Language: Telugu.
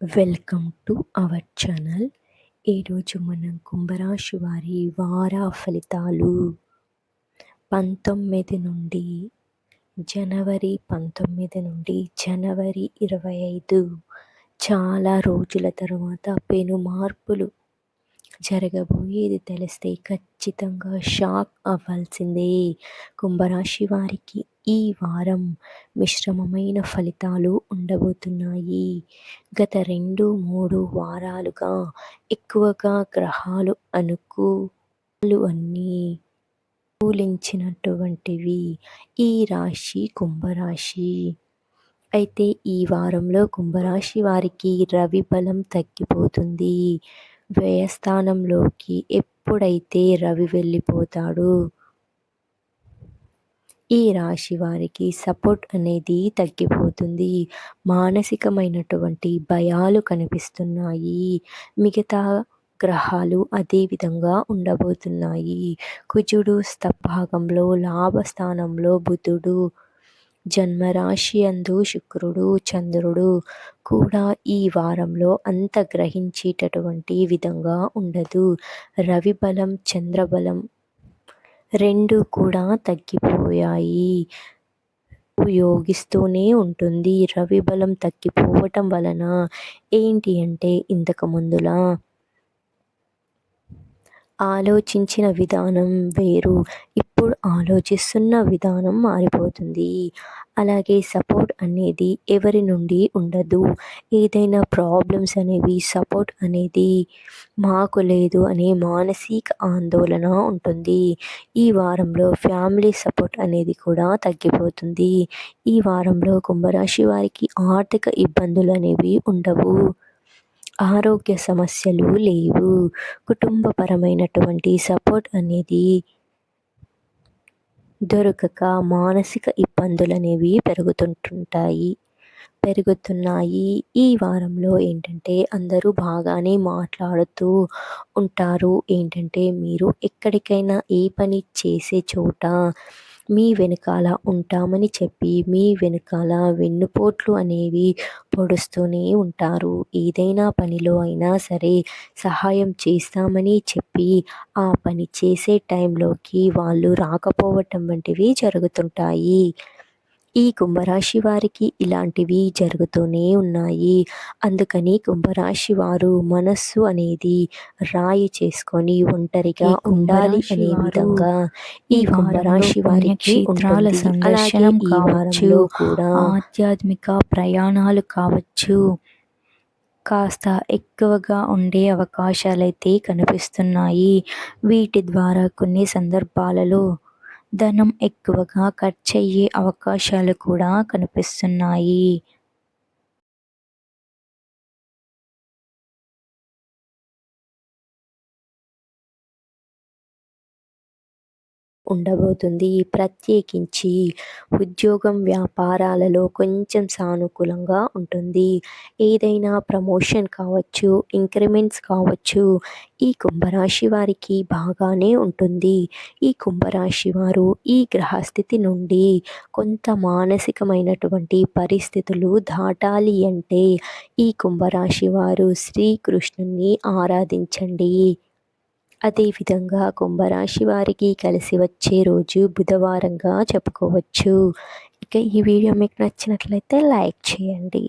వెల్కమ్ టు అవర్ ఛానల్ ఈరోజు మనం కుంభరాశి వారి వార ఫలితాలు. పంతొమ్మిది నుండి జనవరి పంతొమ్మిది నుండి జనవరి ఇరవై ఐదు. చాలా రోజుల తర్వాత పెను మార్పులు జరగబోయేది తెలిస్తే ఖచ్చితంగా షాక్ అవ్వాల్సిందే. కుంభరాశి వారికి ఈ వారం మిశ్రమమైన ఫలితాలు ఉండబోతున్నాయి. గత రెండు మూడు వారాలుగా ఎక్కువగా గ్రహాలు అనుకూలు అన్నీ కూలించినటువంటివి ఈ రాశి కుంభరాశి. అయితే ఈ వారంలో కుంభరాశి వారికి రవి బలం తగ్గిపోతుంది. వ్యయస్థానంలోకి ఎప్పుడైతే రవి వెళ్ళిపోతాడో ఈ రాశి వారికి సపోర్ట్ అనేది తగ్గిపోతుంది. మానసికమైనటువంటి భయాలు కనిపిస్తున్నాయి. మిగతా గ్రహాలు అదే విధంగా ఉండబోతున్నాయి. కుజుడు స్తభాగంలో లాభస్థానంలో బుధుడు జన్మరాశి అందు శుక్రుడు చంద్రుడు కూడా ఈ వారంలో అంత గ్రహించేటటువంటి విధంగా ఉండదు. రవి బలం చంద్రబలం రెండు కూడా తగ్గిపోయాయి. ఉపయోగిస్తూనే ఉంటుంది. రవి బలం తగ్గిపోవటం వలన ఏంటి అంటే ఇంతకు ముందులా ఆలోచించిన విధానం వేరు. ఇప్పుడు ఆలోచిస్తున్న విధానం మారిపోతుంది. అలాగే సపోర్ట్ అనేది ఎవరి నుండి ఉండదు. ఏదైనా ప్రాబ్లమ్స్ అనేవి సపోర్ట్ అనేది మాకు లేదు అనే మానసిక ఆందోళన ఉంటుంది. ఈ వారంలో ఫ్యామిలీ సపోర్ట్ అనేది కూడా తగ్గిపోతుంది. ఈ వారంలో కుంభరాశి వారికి ఆర్థిక ఇబ్బందులు అనేవి ఉండవు. ఆరోగ్య సమస్యలు లేవు. కుటుంబపరమైనటువంటి సపోర్ట్ అనేది దొరకక మానసిక ఇబ్బందులు అనేవి పెరుగుతుంటుంటాయి. పెరుగుతున్నాయి. ఈ వారంలో ఏంటంటే అందరూ బాగానే మాట్లాడుతూ ఉంటారు. ఏంటంటే మీరు ఎక్కడికైనా ఏ పని చేసే చోట మీ వెనకాల ఉంటామని చెప్పి మీ వెనకాల వెన్నుపోట్లు అనేవి పొడుస్తూనే ఉంటారు. ఏదైనా పనిలో అయినా సరే సహాయం చేస్తామని చెప్పి ఆ పని చేసే టైంలోకి వాళ్ళు రాకపోవటం వంటివి జరుగుతుంటాయి. ఈ కుంభరాశి వారికి ఇలాంటివి జరుగుతూనే ఉన్నాయి. అందుకని కుంభరాశి వారు మనస్సు అనేది రాయి చేసుకొని ఒంటరిగా ఉండాలి అనే విధంగా ఈ కుంభరాశి వారికి క్షేత్రాల సందర్శనం కావచ్చు కూడా ఆధ్యాత్మిక ప్రయాణాలు కావచ్చు. కాస్త ఎక్కువగా ఉండే అవకాశాలైతే కనిపిస్తున్నాయి. వీటి ద్వారా కొన్ని సందర్భాలలో ధనం ఎక్కువగా ఖర్చయ్యే అవకాశాలు కూడా కనిపిస్తున్నాయి. ఉండబోతుంది. ప్రత్యేకించి ఉద్యోగం వ్యాపారాలలో కొంచెం సానుకూలంగా ఉంటుంది. ఏదైనా ప్రమోషన్ కావచ్చు ఇంక్రిమెంట్స్ కావచ్చు ఈ కుంభరాశి వారికి బాగానే ఉంటుంది. ఈ కుంభరాశి వారు ఈ గ్రహస్థితి నుండి కొంత మానసికమైనటువంటి పరిస్థితులు దాటాలి అంటే ఈ కుంభరాశి వారు శ్రీకృష్ణుని ఆరాధించండి. అదేవిధంగా కుంభరాశి వారికి కలిసి వచ్చే రోజు బుధవారంగా చెప్పుకోవచ్చు. ఇక ఈ వీడియో మీకు నచ్చినట్లయితే లైక్ చేయండి.